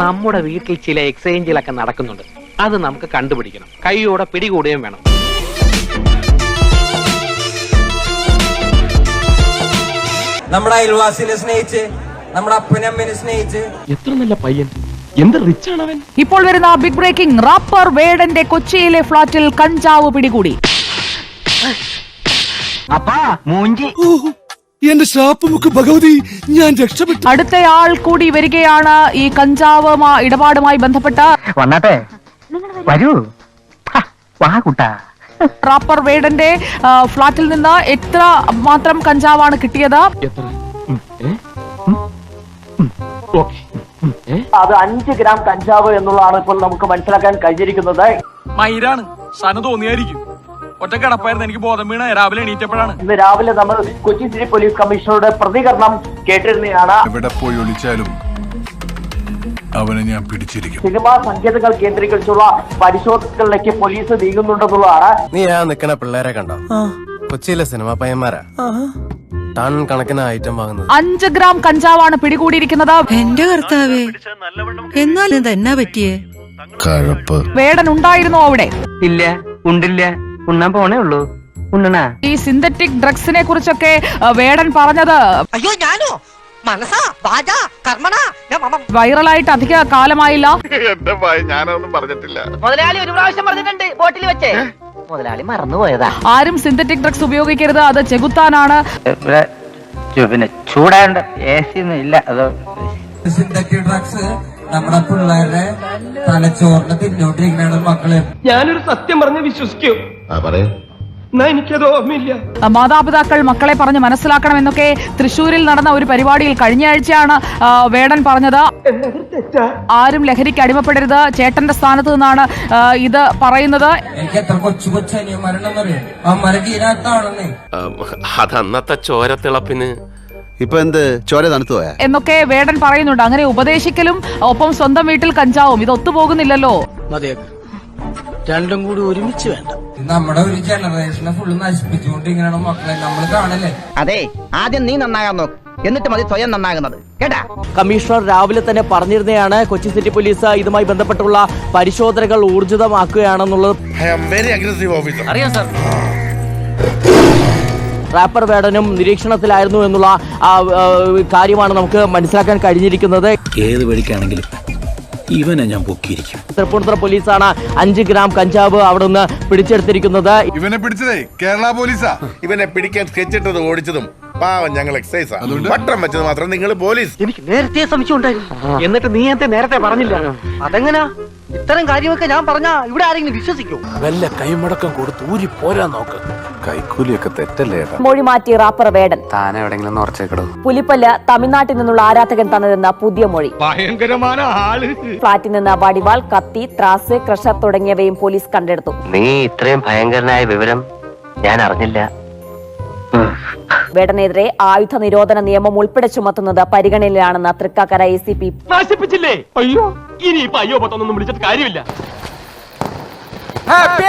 നമ്മുടെ വീട്ടിൽ ചില എക്സ്ചേഞ്ചിലൊക്കെ നടക്കുന്നുണ്ട്. അത് നമുക്ക് കണ്ടുപിടിക്കണം. കൈയോടെ പിടികൂടുകയും വേണം. നമ്മുടെ അയൽവാസിനെ സ്നേഹിച്ച് നമ്മുടെ അപ്പനമ്മനെ സ്നേഹിച്ച്. എത്ര നല്ല പയ്യൻ. എന്ത് റിച്ച് ആണ് അവൻ ഇപ്പോൾ വരുന്ന ബിഗ് ബ്രേക്കിംഗ് റാപ്പർ വേടന്റെ കൊച്ചിയിലെ ഫ്ലാറ്റിൽ കഞ്ചാവ് പിടികൂടി. എന്റെ ശാപ്പമുക്ക് ഭഗവതി ഞാൻ രക്ഷപ്പെട്ടു. അടുത്തയാൾ കൂടി വരികയാണ് ഈ കഞ്ചാവ് മാ- ഇടപാടുമായി ബന്ധപ്പെട്ട. വന്നാട്ടെ. വരൂ. ഹ, വാ കുട്ടാ. റാപ്പർ വേഡന്റെ ആ, ഫ്ളാറ്റിൽ നിന്ന് എത്ര മാത്രം കഞ്ചാവാണ് കിട്ടിയത്. അത് അഞ്ച് ഗ്രാം കഞ്ചാവ് എന്നുള്ളതാണ് ഇപ്പോൾ നമുക്ക് മനസ്സിലാക്കാൻ കഴിഞ്ഞിരിക്കുന്നത്. മൈരാണ്. സന തോന്നിയായിരിക്കും ഒറ്റ കിടപ്പായിരുന്നു എനിക്ക് ബോധം വീണ രാവിലെ എണീറ്റപ്പോഴാണ്. ഇന്ന് രാവിലെ നമ്മൾ കൊച്ചി സിറ്റി പോലീസ് കമ്മീഷണറുടെ പ്രതികരണം കേട്ടിരുന്നതാണ്. എവിടെ പോയി ഒളിച്ചാലും അവനെ ഞാൻ പിടിച്ചിരിക്കും. സിനിമാ സങ്കേതങ്ങൾ കേന്ദ്രീകരിച്ചുള്ള പരിശോധനകളിലേക്ക് പോലീസ് നീങ്ങുന്നുണ്ടെന്നുള്ളതാണ്. നീ ആ നിക്കണ പിള്ളേരെ കണ്ടോ? കൊച്ചിയിലെ സിനിമാ പയ്യന്മാരാ. ടൺ കണക്കിന് ഐറ്റം വാങ്ങുന്നത്. അഞ്ച് ഗ്രാം കഞ്ചാവാണ് പിടികൂടിയിരിക്കുന്നത്. എന്റെ കർത്താവേ എന്നാലും എന്നാ പറ്റിയേ? കഴപ്പ്. വേടൻ ഉണ്ടായിരുന്നോ അവിടെ? ഇല്ല ഉണ്ടില്ല. ഉണ്ണാൻ പോണേ ഉള്ളൂ. ഉണ്ണണ? ഈ സിന്തറ്റിക് ഡ്രഗ്സിനെ കുറിച്ചൊക്കെ ആ, വേടൻ പറഞ്ഞത്. അയ്യോ ഞാനോ? മനസ്സാ വാചാ കർമ്മണാ. വൈറലായിട്ട് അധിക കാലമായില്ല. എന്റെ ഭയ ഞാനൊന്നും പറഞ്ഞിട്ടില്ല. മുതലാളി ഒരു പ്രാവശ്യം പറഞ്ഞിട്ടുണ്ട് ബോട്ടിൽ വെച്ചേ. മുതലാളി മറന്നുപോയതാ. ആരും സിന്തറ്റിക് ഡ്രഗ്സ് ഉപയോഗിക്കരുത് അത് ചെകുത്താനാണ്. ഇവിടെ ചു- പിന്നെ ചൂടാണ്ട് എ സി ഒന്നും ഇല്ല അത് സിന്തറ്റിക് ഡ്രഗ്സ് നമ്മുടെ പിള്ളേരുടെ തലച്ചോറിനെ തിന്നോണ്ടിരിക്കണ മക്കളെ. ഞാനൊരു സത്യം പറഞ്ഞ് വിശ്വസിക്കൂ. മാതാപിതാക്കൾ മക്കളെ പറഞ്ഞ് മനസ്സിലാക്കണമെന്നൊക്കെ തൃശൂരിൽ നടന്ന ഒരു പരിപാടിയിൽ കഴിഞ്ഞ ആഴ്ചയാണ് വേടൻ പറഞ്ഞത്. ആരും ലഹരിക്ക് അടിമപ്പെടരുത്. ചേട്ടന്റെ സ്ഥാനത്ത് നിന്നാണ് ഇത് പറയുന്നത്. അതന്നത്തെ ചോരത്തിളപ്പിന് ഇപ്പൊ എന്ത്? ചോര തണുത്തു പോയാ? എന്നൊക്കെ വേടൻ പറയുന്നുണ്ട്. അങ്ങനെ ഉപദേശിക്കലും ഒപ്പം സ്വന്തം വീട്ടിൽ കഞ്ചാവും. ഇത് ഒത്തുപോകുന്നില്ലല്ലോ രണ്ടും കൂടി ഒരുമിച്ച് വേണ്ട. നമ്മുടെ ഒരു ജനറേഷനെ ഫുള്ള് നശിപ്പിച്ചുകൊണ്ടിരിക്കണ മക്കളെ. നമ്മൾ കാണല്ലേ? അതെ ആദ്യം നീ നന്നാകാൻ നോക്ക്. എന്നിട്ട് മതി സ്വയം നന്നാകുന്നത്. കേട്ടാ? കമ്മീഷണർ രാവിലെ തന്നെ പറഞ്ഞിരുന്നതാണ് കൊച്ചി സിറ്റി പോലീസ് ഇതുമായി ബന്ധപ്പെട്ടുള്ള പരിശോധനകൾ ഊർജിതമാക്കുകയാണെന്നുള്ളത്. ഐ അഗ്രസീവ് ഓഫീസർ അറിയാം സാർ റാപ്പർ വേടനും നിരീക്ഷണത്തിലായിരുന്നു എന്നുള്ള കാര്യമാണ് നമുക്ക് മനസ്സിലാക്കാൻ കഴിഞ്ഞിരിക്കുന്നത്. ഏത് വഴിക്കാണെങ്കിലും ഇവനെ ഞാൻ പൊക്കിയിരിക്കും. തൃപ്പൂണിത്തുറ പോലീസാണ് അഞ്ച് ഗ്രാം കഞ്ചാവ് അവിടെ നിന്ന് പിടിച്ചെടുത്തിരിക്കുന്നത്. ഇവനെ പിടിച്ചതേ കേരള പോലീസാ. ഇവനെ പിടിക്കാൻ സ്കെച്ചിട്ടത് ഓടിച്ചതും പാവം ഞങ്ങൾ എക്സൈസ് പട്ടം വെച്ചത് മാത്രം നിങ്ങൾ പോലീസ്. എനിക്ക് നേരത്തെ സംശയമുണ്ടായിരുന്നു എന്നിട്ട് നീ എന്ത് നേരത്തെ പറഞ്ഞില്ല. അതെങ്ങനാ? ഇത്തരം കാര്യമൊക്കെ ഞാൻ പറഞ്ഞാ ഇവിടെ ആരെങ്കിലും വിശ്വസിക്കും? വല്ല കൈമടക്കം കൊടുത്ത് ഊരി പോരാൻ നോക്ക്. കൈക്കൂലിയൊക്കെ തെറ്റല്ലേ മൊഴി മാറ്റി റാപ്പർ വേടൻ. താൻ എവിടെങ്കിലും ഉറച്ചേക്കടോ പുലിപ്പല്ല് തമിഴ്നാട്ടിൽ നിന്നുള്ള ആരാധകൻ തന്നതെന്ന പുതിയ മൊഴി. ഭയങ്കരமான ആൾ. ഫ്ളാറ്റിൽ നിന്ന് വടിവാൾ കത്തി ത്രാസ് ക്രഷർ തുടങ്ങിയവയും പോലീസ് കണ്ടെടുത്തു. നീ ഇത്രയും ഭയങ്കരനായ വിവരം ഞാൻ അറിഞ്ഞില്ല. വേടനെതിരെ ആയുധ നിരോധന നിയമം ഉൾപ്പെടെ ചുമത്തുന്നത് പരിഗണനയിലാണെന്ന് തൃക്കാക്കര എ സി പി നശിപ്പിച്ചില്ലേ? അയ്യോ ഇനി അയ്യോ പത്തൊന്നും വിളിച്ചിട്ട് കാര്യമില്ല. ഹാപ്പി